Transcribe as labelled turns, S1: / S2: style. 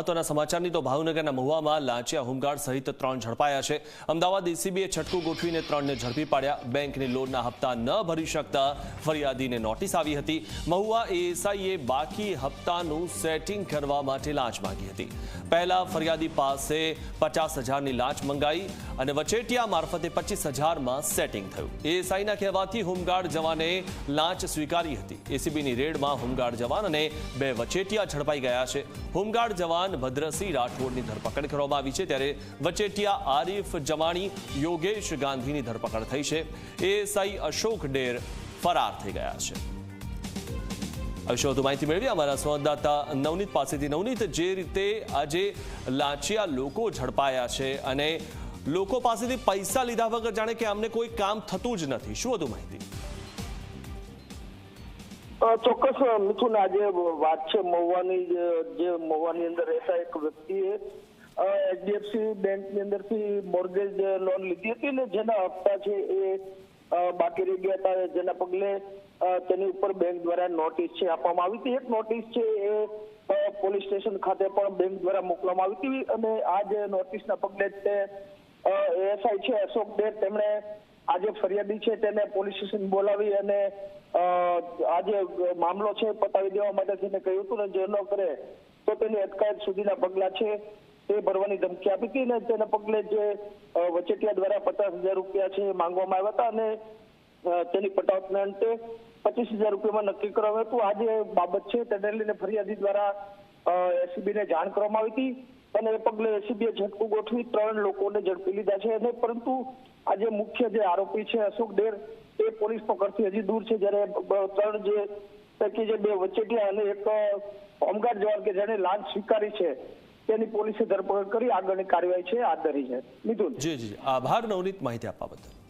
S1: મહત્વના સમાચારની તો ભાવનગરના મહુવામાં લાંચિયા હોમગાર્ડ સહિત ત્રણ ઝડપાયા છે. અમદાવાદ એસીબીએ છટકું ગોઠવીને ત્રણને ઝડપી પાડ્યા. બેંકની લોનના હપ્તા ન ભરી શકતા ફરિયાદીને નોટિસ આવી હતી. મહુવા એએસઆઈએ બાકી હપ્તાનું સેટિંગ કરવા માટે લાંચ માંગી હતી. પહેલા ફરિયાદી પાસે પચાસ હજારની લાંચ મંગાઈ અને વચેટિયા મારફતે પચીસ હજારમાં સેટિંગ થયું. એએસઆઈના કહેવાથી હોમગાર્ડ જવાને લાંચ સ્વીકારી હતી. એસીબીની રેડમાં હોમગાર્ડ જવાન અને બે વચેટિયા ઝડપાઈ ગયા છે. હોમગાર્ડ જવાન ભદ્રસિંહ રાઠોડની ધરપકડ કરવામાં આવી છે. ત્યારે વચેટિયા આરીફ જમાણી યોગેશ ગાંધીની ધરપકડ થઈ છે. એએસઆઈ અશોક ડેર ફરાર થઈ ગયા છે. વિશે વધુ માહિતી મેળવી અમારા સંવાદદાતા નવનીત પાસેથી. નવનીત, જે રીતે આજે લાંચિયા લોકો ઝડપાયા છે અને લોકો પાસેથી પૈસા લીધા વગર જાણે કે આમને કોઈ કામ થતું જ નથી. શું વધુ માહિતી?
S2: ચોક્કસ મિથુન, આજે વાત છે મહુવાની, જે- મહુવાની અંદર રહેતા એક વ્યક્તિએ એચડીએફસી બેંકની અંદરથી મોર્ગેજ લોન લીધી હતી ને જેના હપ્તા છે એ બાકી રહી ગયા હતા જેના પગલે તેની ઉપર બેંક દ્વારા નોટિસ છે આપવામાં આવી હતી. એક નોટિસ છે એ પોલીસ સ્ટેશન ખાતે પણ બેંક દ્વારા મોકલવામાં આવી હતી અને આ જે નોટિસના પગલે જ તે એએસઆઈ છે અશોક ડેર, તેમણે આજે ફરિયાદી છે તેને પોલીસ સ્ટેશન બોલાવી અને આ જે મામલો છે પતાવી દેવા માટે તેને કહ્યું હતું ને જે ન કરે તો તેની અટકાયત સુધીના પગલા છે તે ભરવાની ધમકી આપી હતી ને તેના પગલે જે વચેટિયા દ્વારા પચાસ હજાર રૂપિયા છે માંગવામાં આવ્યા હતા અને તેની પટાવતને અંતે પચીસ હજાર રૂપિયામાં નક્કી કરવામાં હતું. આ જે બાબત છે તેને લઈને ફરિયાદી દ્વારા એસીબી ને જાણ કરવામાં આવી હતી. અને એ પગલે એસીબીએ ઝટકું ગોઠવી ત્રણ લોકોને ઝડપી લીધા છે અને પરંતુ આજે મુખ્ય જે આરોપી છે અશોક ડેર, એ પોલીસ પકડથી હજી દૂર છે. જ્યારે ત્રણ જે પૈકી જે બે વચેટિયા અને એક હોમગાર્ડ જવાન કે જેને લાંચ સ્વીકારી છે, તેની પોલીસે ધરપકડ કરી. આગળની કાર્યવાહી છે. હાથ ધરી છે. મિથુન.
S1: જી જી. આભાર, નવનીત માહિતી આપવા બદલ.